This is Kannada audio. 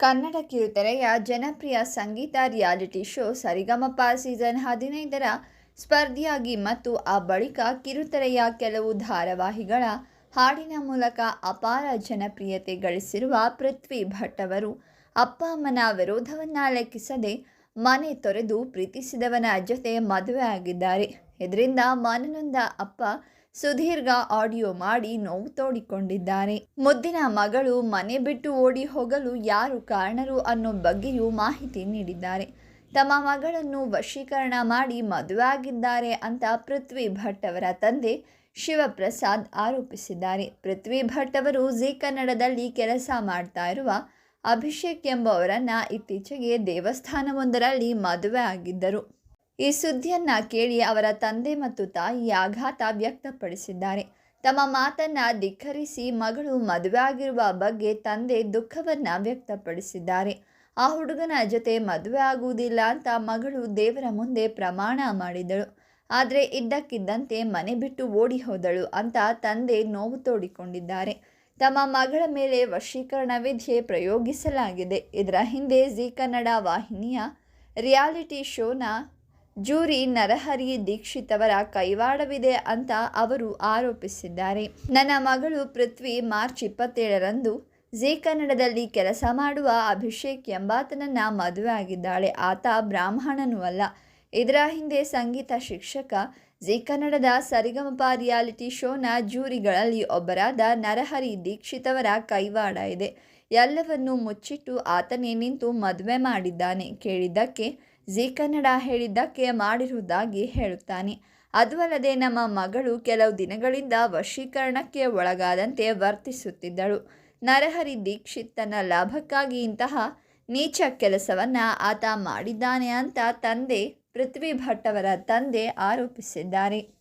ಕನ್ನಡ ಕಿರುತೆರೆಯ ಜನಪ್ರಿಯ ಸಂಗೀತ ರಿಯಾಲಿಟಿ ಶೋ ಸರಿಗಮಪ ಸೀಸನ್ ಹದಿನೈದರ ಸ್ಪರ್ಧಿಯಾಗಿ ಮತ್ತು ಆ ಬಳಿಕ ಕಿರುತೆರೆಯ ಕೆಲವು ಧಾರಾವಾಹಿಗಳ ಹಾಡಿನ ಮೂಲಕ ಅಪಾರ ಜನಪ್ರಿಯತೆ ಗಳಿಸಿರುವ ಪೃಥ್ವಿ ಭಟ್ ಅವರು ಅಪ್ಪ ಅಮ್ಮನ ವಿರೋಧವನ್ನು ಲೆಕ್ಕಿಸದೆ ಮನೆ ತೊರೆದು ಪ್ರೀತಿಸಿದವನ ಜೊತೆ ಮದುವೆ ಆಗಿದ್ದಾರೆ ಇದರಿಂದ ಮನನೊಂದ ಅಪ್ಪ ಸುದೀರ್ಘ ಆಡಿಯೋ ಮಾಡಿ ನೋವು ತೋಡಿಕೊಂಡಿದ್ದಾರೆ. ಮುದ್ದಿನ ಮಗಳು ಮನೆ ಬಿಟ್ಟು ಓಡಿ ಹೋಗಲು ಯಾರು ಕಾರಣರು ಅನ್ನೋ ಬಗ್ಗೆಯೂ ಮಾಹಿತಿ ನೀಡಿದ್ದಾರೆ. ತಮ್ಮ ಮಗಳನ್ನು ವಶೀಕರಣ ಮಾಡಿ ಮದುವೆ ಆಗಿದ್ದಾರೆ ಅಂತ ಪೃಥ್ವಿ ಭಟ್ ಅವರ ತಂದೆ ಶಿವಪ್ರಸಾದ್ ಆರೋಪಿಸಿದ್ದಾರೆ. ಪೃಥ್ವಿ ಭಟ್ ಅವರು ಜಿ ಕನ್ನಡದಲ್ಲಿ ಕೆಲಸ ಮಾಡ್ತಾ ಇರುವ ಅಭಿಷೇಕ್ ಎಂಬುವರನ್ನು ಇತ್ತೀಚೆಗೆ ದೇವಸ್ಥಾನವೊಂದರಲ್ಲಿ ಮದುವೆ ಆಗಿದ್ದರು. ಈ ಸುದ್ದಿಯನ್ನ ಕೇಳಿ ಅವರ ತಂದೆ ಮತ್ತು ತಾಯಿ ಆಘಾತ ವ್ಯಕ್ತಪಡಿಸಿದ್ದಾರೆ. ತಮ್ಮ ಮಾತನ್ನ ಧಿಕ್ಕರಿಸಿ ಮಗಳು ಮದುವೆ ಆಗಿರುವ ಬಗ್ಗೆ ತಂದೆ ದುಃಖವನ್ನ ವ್ಯಕ್ತಪಡಿಸಿದ್ದಾರೆ. ಆ ಹುಡುಗನ ಜೊತೆ ಮದುವೆ ಆಗುವುದಿಲ್ಲ ಅಂತ ಮಗಳು ದೇವರ ಮುಂದೆ ಪ್ರಮಾಣ ಮಾಡಿದಳು. ಆದರೆ ಇದ್ದಕ್ಕಿದ್ದಂತೆ ಮನೆ ಬಿಟ್ಟು ಓಡಿ ಹೋದಳು ಅಂತ ತಂದೆ ನೋವು ತೋಡಿಕೊಂಡಿದ್ದಾರೆ. ತಮ್ಮ ಮಗಳ ಮೇಲೆ ವಶೀಕರಣ ವಿಧಿ ಪ್ರಯೋಗಿಸಲಾಗಿದೆ. ಇದರ ಹಿಂದೆ ಜಿ ಕನ್ನಡ ವಾಹಿನಿಯ ರಿಯಾಲಿಟಿ ಶೋನ ಜೂರಿ ನರಹರಿ ದೀಕ್ಷಿತ್ ಅವರ ಕೈವಾಡವಿದೆ ಅಂತ ಅವರು ಆರೋಪಿಸಿದ್ದಾರೆ. ನನ್ನ ಮಗಳು ಪೃಥ್ವಿ ಮಾರ್ಚ್ ಇಪ್ಪತ್ತೇಳರಂದು ಜೀ ಕನ್ನಡದಲ್ಲಿ ಕೆಲಸ ಮಾಡುವ ಅಭಿಷೇಕ್ ಎಂಬಾತನನ್ನ ಮದುವೆ ಆಗಿದ್ದಾಳೆ. ಆತ ಬ್ರಾಹ್ಮಣನೂ ಅಲ್ಲ. ಇದರ ಹಿಂದೆ ಸಂಗೀತ ಶಿಕ್ಷಕ ಜೀ ಕನ್ನಡದ ಸರಿಗಮಪ ರಿಯಾಲಿಟಿ ಶೋನ ಜೂರಿಗಳಲ್ಲಿ ಒಬ್ಬರಾದ ನರಹರಿ ದೀಕ್ಷಿತ್ ಅವರ ಕೈವಾಡ ಇದೆ. ಎಲ್ಲವನ್ನೂ ಮುಚ್ಚಿಟ್ಟು ಆತನೇ ನಿಂತು ಮದುವೆ ಮಾಡಿದ್ದಾನೆ. ಕೇಳಿದ್ದಕ್ಕೆ ಜಿ ಕನ್ನಡ ಹೇಳಿದ್ದಕ್ಕೆ ಮಾಡಿರುವುದಾಗಿ ಹೇಳುತ್ತಾನೆ. ಅದುವಲ್ಲದೆ ನಮ್ಮ ಮಗಳು ಕೆಲವು ದಿನಗಳಿಂದ ವಶೀಕರಣಕ್ಕೆ ಒಳಗಾದಂತೆ ವರ್ತಿಸುತ್ತಿದ್ದಳು. ನರಹರಿ ದೀಕ್ಷಿತ್ ತನ್ನ ಲಾಭಕ್ಕಾಗಿ ಇಂತಹ ನೀಚ ಕೆಲಸವನ್ನು ಆತ ಮಾಡಿದ್ದಾನೆ ಅಂತ ತಂದೆ ಪೃಥ್ವಿ ಭಟ್ ಅವರ ತಂದೆ ಆರೋಪಿಸಿದ್ದಾರೆ.